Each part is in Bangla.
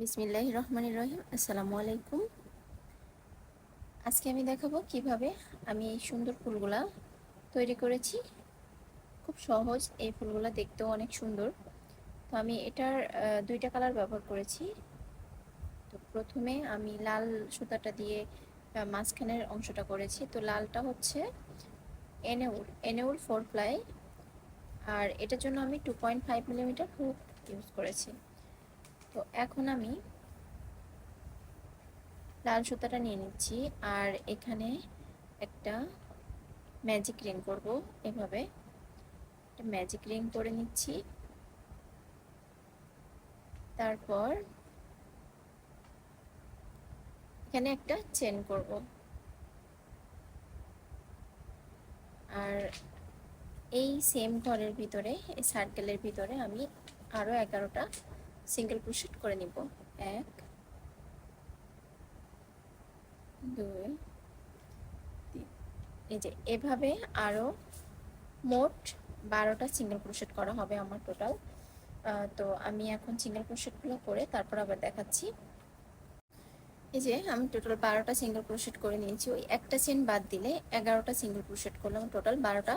বিসমিল্লাহ রহমান রহিম। আসসালামু আলাইকুম। আজকে আমি দেখাবো কীভাবে আমি এই সুন্দর ফুলগুলা তৈরি করেছি। খুব সহজ এই ফুলগুলা দেখতেও অনেক সুন্দর। তো আমি এটার দুইটা কালার ব্যবহার করেছি। তো প্রথমে আমি লাল সুতাটা দিয়ে মাঝখানের অংশটা করেছি। তো লালটা হচ্ছে এনেউল এনেউল ফোর ফ্লাই আর এটার জন্য আমি two point five millimetre hook use করেছি। তো এখন আমি লাল সুতাটা নিয়ে নিচ্ছি আর এখানে একটা ম্যাজিক রিং করব এভাবে। একটা ম্যাজিক রিং করে নিচ্ছি। তারপর এখানে একটা চেন করব। আর এই সেম ঘরের ভিতরে, এই সার্কেলের ভিতরে আমি আরও এগারোটা সিঙ্গেল ক্রোশেট করে নিব। এক, দুই এই যে, এভাবে আরও মোট বারোটা সিঙ্গেল ক্রোশেট করা হবে আমার টোটাল তো আমি এখন সিঙ্গেল ক্রোশেটগুলো করে তারপর আবার দেখাচ্ছি। এই যে, আমি টোটাল বারোটা সিঙ্গেল ক্রোশেট করে নিয়েছি। ওই একটা চেন বাদ দিলে এগারোটা সিঙ্গেল ক্রোশেট করলাম। টোটাল বারোটা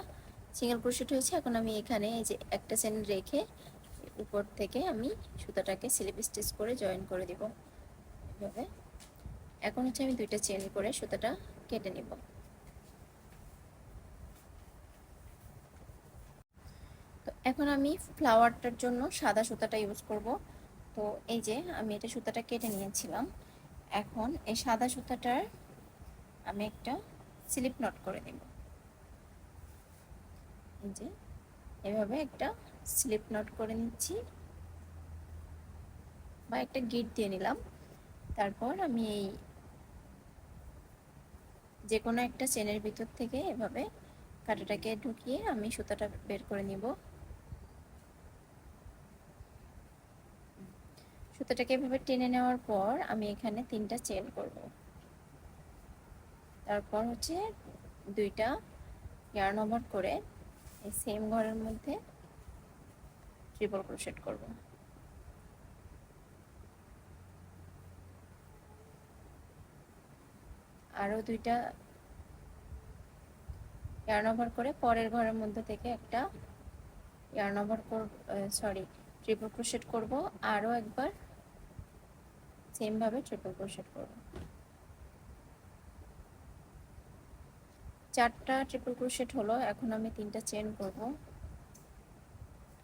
সিঙ্গেল ক্রোশেট হয়েছে। এখন আমি এখানে এই যে একটা চেন রেখে উপর থেকে আমি সুতাটাকে স্লিপ স্টিচ করে জয়েন করে দিব। এভাবে। এখন হচ্ছে আমি দুইটা চেন করে সুতাটা কেটে নিব। তো এখন আমি ফ্লাওয়ারটার জন্য সাদা সুতাটা ইউজ করব। তো এই যে আমি এটা সুতাটা কেটে নিয়েছিলাম। এখন এই সাদা সুতাটার আমি একটা স্লিপ নট করে দেব এই যে, এভাবে একটা স্লিপ নট করে নিচ্ছি। বা একটা গিট দিয়ে নিলাম। তারপর আমি এই যে কোনো একটা চেনের ভিতর থেকে এভাবে কাঁটাটাকে ঢুকিয়ে আমি সুতাটা বের করে নিব। সুতাটাকে এভাবে টেনে নেওয়ার পর আমি এখানে তিনটা চেন করব। তারপর হচ্ছে দুইটা ইয়ার্ন ওভার করে এই সেম ঘরের মধ্যে ট্রিপল ক্রোশেট করব। আরও দুইটা ইয়ার্ন ওভার করে পরের ঘরের মধ্যে থেকে একটা ইয়ার্ন ওভার কর সরি ট্রিপল ক্রোশেট করব। আরও একবার সেমভাবে ট্রিপল ক্রোশেট করব। চারটা ট্রিপল ক্রোশেট হলো, এখন আমি তিনটা চেন করব।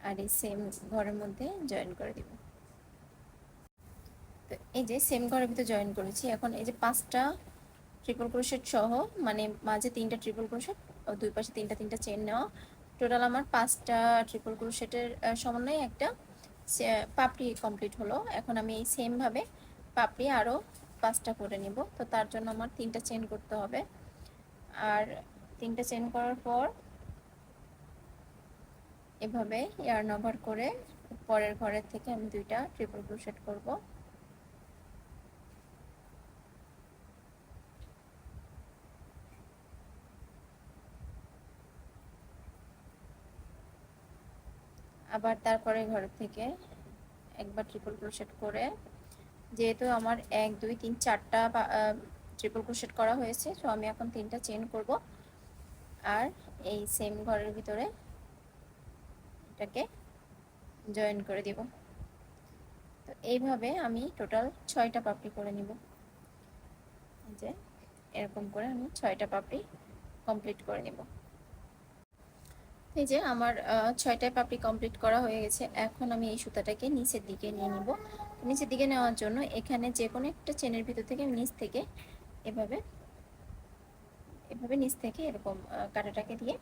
আর এই সেম ঘরের মধ্যে জয়েন করে দিব। তো এই যে সেম ঘরের ভিতরে জয়েন করেছি, এখন এই যে পাঁচটা ট্রিপল ক্রোশেট সহ মানে মাঝে তিনটা ট্রিপল ক্রোশেট ও দুই পাশে তিনটা তিনটা চেন নেওয়া। টোটাল আমার পাঁচটা ট্রিপল ক্রোশেটের সমন্বয়ে একটা পাপড়ি কমপ্লিট হলো। এখন আমি এই সেমভাবে পাপড়ি আরও পাঁচটা করে নিব। তো তার জন্য আমার তিনটা চেন করতে হবে। আর তিনটা চেন করার পর এভাবে ইয়ার্ন ওভার করে পরের ঘরের থেকে আমি দুইটা ট্রিপল ক্রোশেট করব। আবার তারপরে ঘর থেকে একবার ট্রিপল ক্রোশেট করে, যেহেতু আমার এক, দুই, তিন, চারটা ট্রিপল ক্রোশেট করা হয়েছে, তো আমি এখন তিনটা চেন করব। আর এই সেম ঘরের ভিতরে এটাকে জয়েন করে দিব। তো এইভাবে আমি টোটাল ছয়টা পাপড়ি করে নিব। যে, এরকম করে আমি ছয়টা পাপড়ি কমপ্লিট করে নেব। এই যে আমার ছয়টায় পাপড়ি কমপ্লিট করা হয়ে গেছে। এখন আমি এই সুতাটাকে নিচের দিকে নিয়ে নিব। নিচের দিকে নেওয়ার জন্য এখানে যে কোনো একটা চেনের ভিতর থেকে নিচ থেকে এভাবে এভাবে নিচ থেকে এরকম কাঁটাটাকে দিয়ে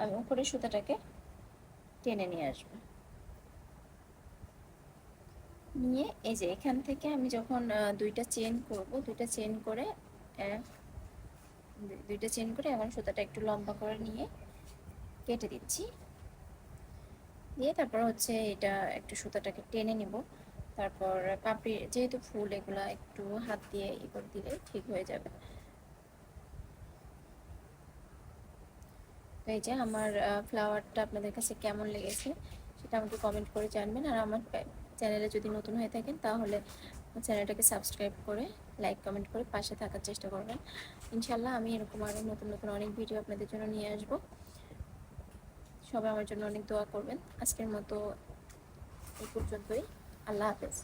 আমি উপরে সুতাটাকে টেনে নিয়ে আসব। নিয়ে এই যে এখান থেকে আমি যখন দুইটা চেন করব, দুইটা চেন করে দুইটা চেন করে এখন সুতাটা একটু লম্বা করে নিয়ে কেটে দিচ্ছি। দিয়ে তারপর হচ্ছে এটা একটু সুতাটাকে টেনে নিব। তারপর পাপড়ি, যেহেতু ফুল এগুলা একটু হাত দিয়ে ই করে দিলে ঠিক হয়ে যাবে। তো এই যে আমার ফ্লাওয়ারটা আপনাদের কাছে কেমন লেগেছে সেটা আমাকে কমেন্ট করে জানবেন। আর আমার চ্যানেলে যদি নতুন হয়ে থাকেন, তাহলে চ্যানেলটাকে সাবস্ক্রাইব করে লাইক কমেন্ট করে পাশে থাকার চেষ্টা করবেন। ইনশাল্লাহ আমি এরকম আরও নতুন নতুন অনেক ভিডিও আপনাদের জন্য নিয়ে আসব। সবাই আমার জন্য অনেক দোয়া করবেন। আজকের মতো এই পর্যন্তই। আল্লাহ হাফেজ।